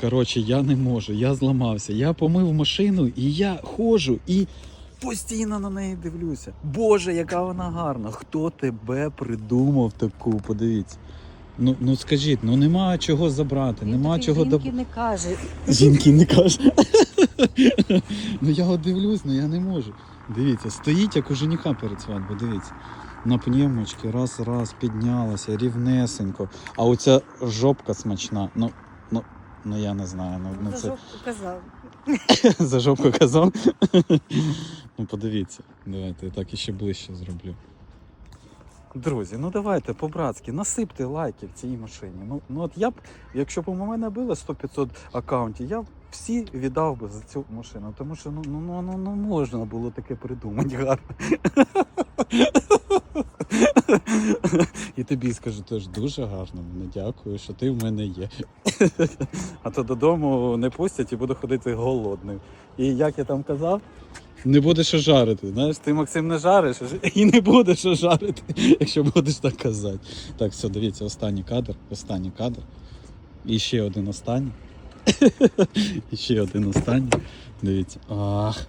Коротше, я не можу, я зламався. Я помив машину і я ходжу і постійно на неї дивлюся. Боже, яка вона гарна! Хто тебе придумав таку? Подивіться. Ну, ну скажіть, ну нема чого забрати, Він нема чого жінки доб- не каже. Жінки не каже. ну я от дивлюсь, ну я не можу. Дивіться, стоїть як у жениха перед свадьбою, дивіться. На пневмочки, раз, раз, піднялася, рівнесенько. А оця жопка смачна. Ну, ну, я не знаю. Ну, ну За це жопку казав. за жопку казав. ну подивіться, давайте я так іще ближче зроблю. Друзі, ну давайте по-братськи, насипте лайки в цій машині. Ну, ну от я б, якщо б у мене було 100-500 аккаунтів, я б всі віддав би за цю машину. Тому що ну, ну, ну, ну, ну можна було таке придумати гарно. І тобі скажу теж дуже гарно. Ну, дякую, що ти в мене є. А то додому не пустять і буду ходити голодним. І як я там казав, не буде що жарити. Знаєш, ти Максим не жариш і не буде що жарити, якщо будеш так казати. Так, все, дивіться, останній кадр, останній кадр. І ще один останній. І ще один останній. Дивіться. Ах.